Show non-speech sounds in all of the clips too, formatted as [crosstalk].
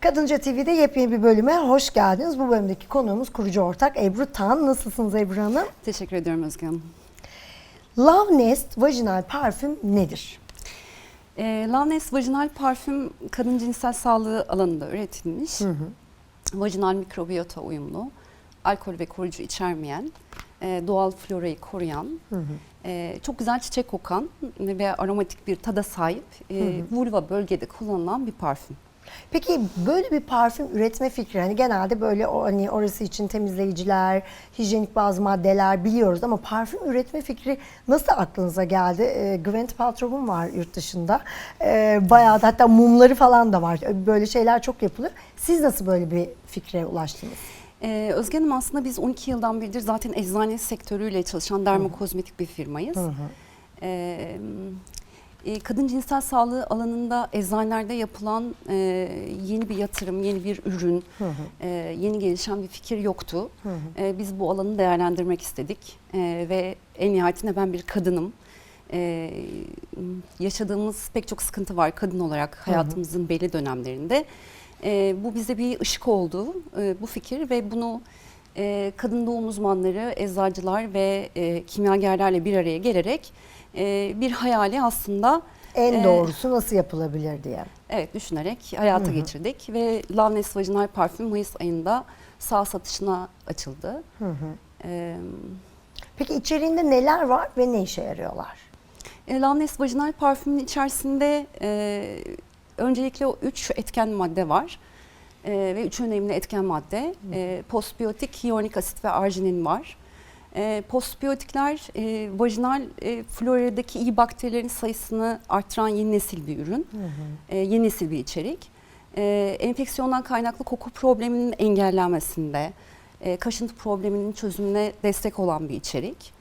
Kadınca TV'de yepyeni bir bölüme hoş geldiniz. Bu bölümdeki konuğumuz kurucu ortak Ebru Tan. Nasılsınız Ebru Hanım? Teşekkür ediyorum Özge Hanım. Love Nest vajinal parfüm nedir? E, Loveness vajinal parfüm kadın cinsel sağlığı alanında üretilmiş. Vajinal mikrobiyota uyumlu, alkol ve koruyucu içermeyen, e, doğal florayı koruyan, e, çok güzel çiçek kokan ve aromatik bir tada sahip e, vulva bölgede kullanılan bir parfüm. Peki böyle bir parfüm üretme fikri hani genelde böyle o hani orası için temizleyiciler, hijyenik bazı maddeler biliyoruz ama parfüm üretme fikri nasıl aklınıza geldi? Ee, Gwyneth Paltrow'un var yurt dışında. Ee, bayağı da hatta mumları falan da var. Böyle şeyler çok yapılıyor. Siz nasıl böyle bir fikre ulaştınız? Ee, Özge Hanım aslında biz 12 yıldan beridir zaten eczane sektörüyle çalışan dermokozmetik bir firmayız. Ee, e, kadın cinsel sağlığı alanında eczanelerde yapılan e, yeni bir yatırım, yeni bir ürün, e, yeni gelişen bir fikir yoktu. E, biz bu alanı değerlendirmek istedik E, ve en nihayetinde ben bir kadınım. E, yaşadığımız pek çok sıkıntı var kadın olarak hayatımızın belli dönemlerinde. E, bu bize bir ışık oldu e, bu fikir ve bunu e, kadın doğum uzmanları, eczacılar ve e, kimyagerlerle bir araya gelerek e, bir hayali aslında En e, doğrusu nasıl yapılabilir diye. evet düşünerek hayata geçirdik ve Loveness Vajinal Parfüm Mayıs ayında sağ satışına açıldı. E, Peki içeriğinde neler var ve ne işe yarıyorlar? E, Loveness Vajinal Parfümün içerisinde e, öncelikle o üç etken madde var. E, ve üç önemli etken madde. E, postbiyotik, hyaluronik asit ve arginin var. E, postbiyotikler e, vajinal e, floradaki iyi bakterilerin sayısını arttıran yeni nesil bir ürün. E, yeni nesil bir içerik. E, enfeksiyondan kaynaklı koku probleminin engellenmesinde, e, kaşıntı probleminin çözümüne destek olan bir içerik.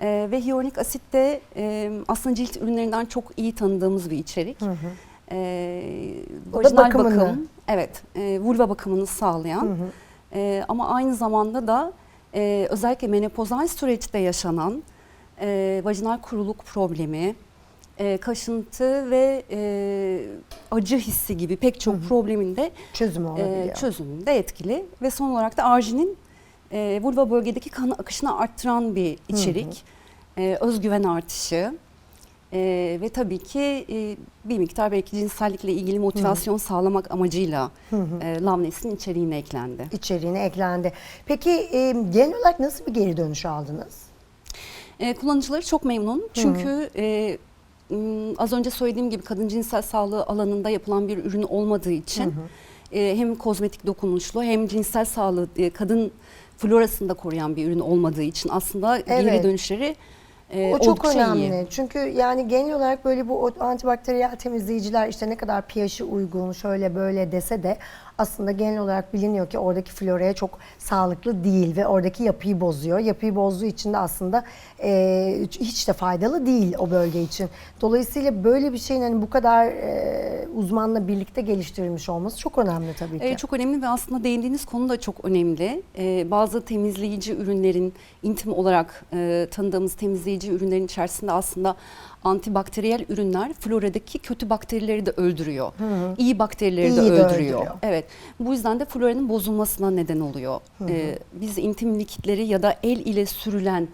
E, ve hyaluronik asit de e, aslında cilt ürünlerinden çok iyi tanıdığımız bir içerik. O da vajinal bakımını. bakım, evet, e, vulva bakımını sağlayan e, ama aynı zamanda da e, özellikle menopozal süreçte yaşanan e, vajinal kuruluk problemi, e, kaşıntı ve e, acı hissi gibi pek çok problemin de Çözümü e, olabiliyor. çözümünde etkili ve son olarak da arginin e, vulva bölgedeki kan akışını arttıran bir içerik, E, özgüven artışı e, ve tabii ki e, bir miktar belki cinsellikle ilgili motivasyon sağlamak amacıyla e, Loveness'in içeriğine eklendi. İçeriğine eklendi. Peki e, genel olarak nasıl bir geri dönüş aldınız? E, kullanıcıları çok memnun çünkü e, m, az önce söylediğim gibi kadın cinsel sağlığı alanında yapılan bir ürün olmadığı için e, hem kozmetik dokunuşlu hem cinsel sağlığı e, kadın florasını da koruyan bir ürün olmadığı için aslında Evet. geri dönüşleri e, o çok önemli. iyi. Çünkü yani genel olarak böyle bu antibakteriyel temizleyiciler işte ne kadar pH'i uygun şöyle böyle dese de aslında genel olarak biliniyor ki oradaki floraya çok sağlıklı değil ve oradaki yapıyı bozuyor. Yapıyı bozduğu için de aslında e, hiç de faydalı değil o bölge için. Dolayısıyla böyle bir şeyin hani bu kadar e, uzmanla birlikte geliştirilmiş olması çok önemli tabii ki. Evet, çok önemli ve aslında değindiğiniz konu da çok önemli. Ee, bazı temizleyici ürünlerin intim olarak e, tanıdığımız temizleyici ürünlerin içerisinde aslında antibakteriyel ürünler floradaki kötü bakterileri de öldürüyor. İyi bakterileri İyi de de öldürüyor. öldürüyor. Evet. Bu yüzden de floranın bozulmasına neden oluyor. Ee, biz intim likitleri ya da el ile sürülen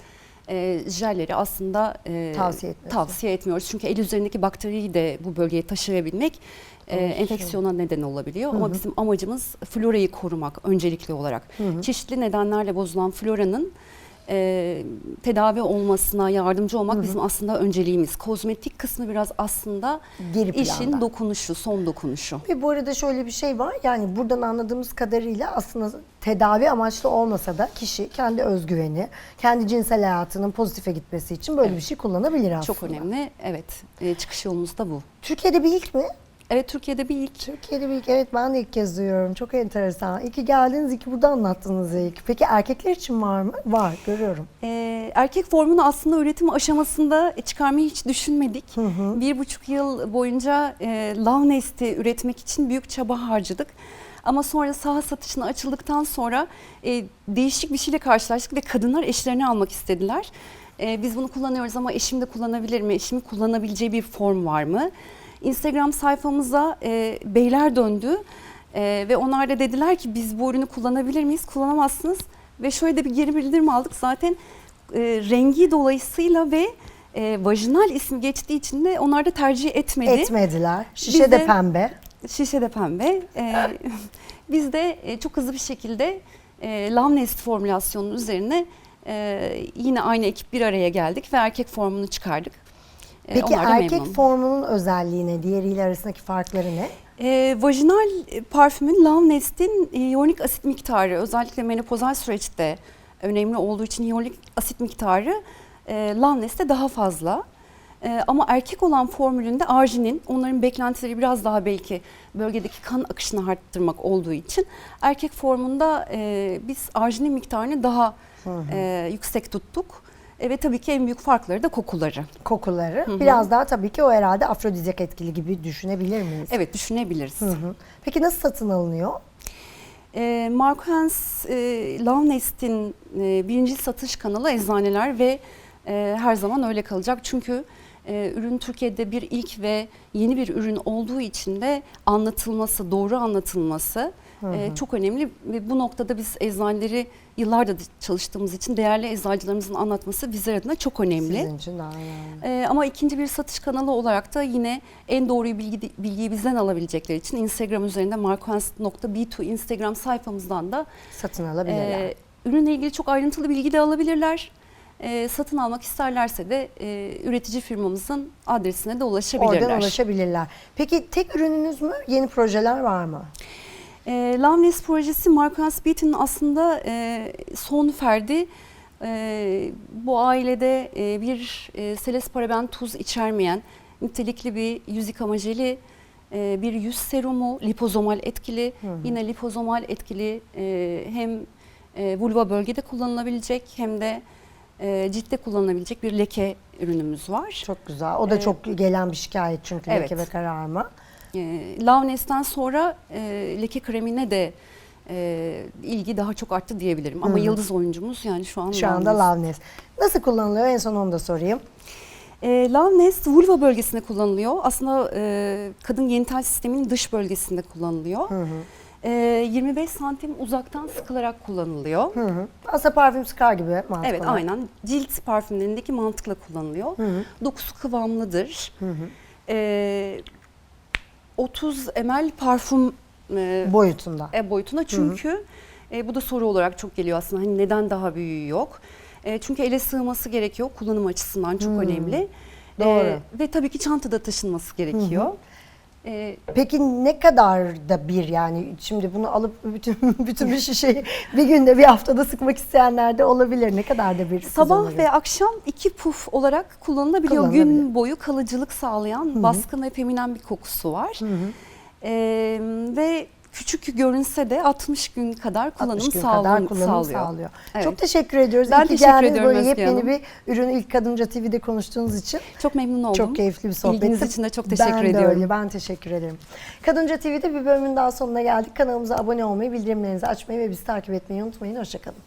e, jelleri aslında e, Tavsiye tavsiye etmiyoruz. Çünkü el üzerindeki bakteriyi de bu bölgeye taşıyabilmek e, Olsun. enfeksiyona neden olabiliyor. Ama bizim amacımız florayı korumak öncelikli olarak. Çeşitli nedenlerle bozulan floranın e, tedavi olmasına yardımcı olmak bizim aslında önceliğimiz. Kozmetik kısmı biraz aslında Geri planda. işin dokunuşu, son dokunuşu. Ve bu arada şöyle bir şey var. Yani buradan anladığımız kadarıyla aslında tedavi amaçlı olmasa da kişi kendi özgüveni, kendi cinsel hayatının pozitife gitmesi için böyle bir şey kullanabilir aslında. Çok önemli. Evet. E, çıkış yolumuz da bu. Türkiye'de bir ilk mi? Evet Türkiye'de bir ilk. Türkiye'de bir ilk. Evet ben de ilk kez duyuyorum. Çok enteresan. İyi ki geldiniz, iyi ki burada anlattınız ilk. Peki erkekler için var mı? Var, görüyorum. Ee, erkek formunu aslında üretim aşamasında çıkarmayı hiç düşünmedik. Bir buçuk yıl boyunca e, Love Nest'i üretmek için büyük çaba harcadık. Ama sonra saha satışına açıldıktan sonra e, değişik bir şeyle karşılaştık ve kadınlar eşlerini almak istediler. E, biz bunu kullanıyoruz ama eşim de kullanabilir mi? Eşimin kullanabileceği bir form var mı? Instagram sayfamıza e, beyler döndü. Ee, ve onlar da dediler ki biz bu ürünü kullanabilir miyiz? Kullanamazsınız. Ve şöyle de bir geri bildirim aldık. Zaten e, rengi dolayısıyla ve e, vajinal ismi geçtiği için de onlar da tercih etmedi. Etmediler. Şişe Biz de de- pembe. Şişe de pembe. Ee, [laughs] biz de e, çok hızlı bir şekilde e, Lamnest formülasyonunun üzerine e, yine aynı ekip bir araya geldik ve erkek formunu çıkardık. E, Peki erkek memnun. formunun özelliği ne? Diğeriyle arasındaki farkları ne? E, vajinal parfümün Lavnest'in e, hyaluronik asit miktarı özellikle menopozal süreçte önemli olduğu için hyaluronik asit miktarı e, Lavnest'te daha fazla. E, ama erkek olan formülünde arginin onların beklentileri biraz daha belki bölgedeki kan akışını arttırmak olduğu için erkek formunda e, biz arginin miktarını daha e, yüksek tuttuk. E, ve tabii ki en büyük farkları da kokuları. Kokuları. Biraz daha tabii ki o herhalde afrodizyak etkili gibi düşünebilir miyiz? Evet düşünebiliriz. Hı hı. Peki nasıl satın alınıyor? E, Mark Hans e, Lavnest'in e, birinci satış kanalı eczaneler ve e, her zaman öyle kalacak. Çünkü e, ürün Türkiye'de bir ilk ve yeni bir ürün olduğu için de anlatılması, doğru anlatılması e, çok önemli. Ve bu noktada biz eczaneleri yıllardır çalıştığımız için değerli eczacılarımızın anlatması bizler adına çok önemli. Sizin için daha önemli. Ee, ama ikinci bir satış kanalı olarak da yine en doğru bilgi, bilgiyi bizden alabilecekleri için Instagram üzerinde marquans.b2 Instagram sayfamızdan da Satın alabilirler. e, ürünle ilgili çok ayrıntılı bilgi de alabilirler. E, satın almak isterlerse de e, üretici firmamızın adresine de ulaşabilirler. Oradan ulaşabilirler. Peki tek ürününüz mü? Yeni projeler var mı? E, Lavnes projesi Marquans Beaton'ın aslında e, son ferdi. E, bu ailede e, bir e, seles paraben tuz içermeyen nitelikli bir yüz yıkama jeli, e, bir yüz serumu, lipozomal etkili, yine lipozomal etkili e, hem e, vulva bölgede kullanılabilecek hem de e, ciltte kullanılabilecek bir leke ürünümüz var. Çok güzel. O da Ee, çok gelen bir şikayet çünkü evet. leke ve kararma. E, Lavnes'ten sonra e, leke kremine de e, ilgi daha çok arttı diyebilirim. Ama yıldız oyuncumuz yani şu an Şu anda Lavnes. Nasıl kullanılıyor? En son onu da sorayım. E, Lavnes vulva bölgesinde kullanılıyor. Aslında e, kadın genital sisteminin dış bölgesinde kullanılıyor. E, 25 santim uzaktan sıkılarak kullanılıyor. Hı hı. Aslında parfüm sıkar gibi mantık Evet aynen. Cilt parfümlerindeki mantıkla kullanılıyor. Dokusu kıvamlıdır. E, 30 ml parfüm e, Boyutunda. e, boyutuna çünkü e, bu da soru olarak çok geliyor aslında hani neden daha büyüğü yok? E, çünkü ele sığması gerekiyor kullanım açısından çok önemli. E, Doğru. ve tabii ki çantada taşınması gerekiyor. E, Peki ne kadar da bir yani şimdi bunu alıp [laughs] bütün bütün bir şişeyi bir günde bir haftada sıkmak isteyenler de olabilir. Ne kadar da bir sabah ve akşam iki puf olarak kullanılabiliyor. Gün boyu kalıcılık sağlayan baskın ve feminen bir kokusu var. E, ve küçük görünse de 60 gün kadar kullanım, 60 gün sağlığın- kadar kullanım sağlıyor. sağlıyor. Evet. Çok teşekkür ediyoruz. Ben İyi teşekkür geldiniz. ediyorum Böyle yepyeni Hanım. bir ürünü ilk Kadınca TV'de konuştuğunuz için. Çok memnun oldum. Çok keyifli bir sohbetti. İlginiz için de çok teşekkür ben de ediyorum. öyle, ben teşekkür ederim. Kadınca TV'de bir bölümün daha sonuna geldik. Kanalımıza abone olmayı, bildirimlerinizi açmayı ve bizi takip etmeyi unutmayın. Hoşçakalın.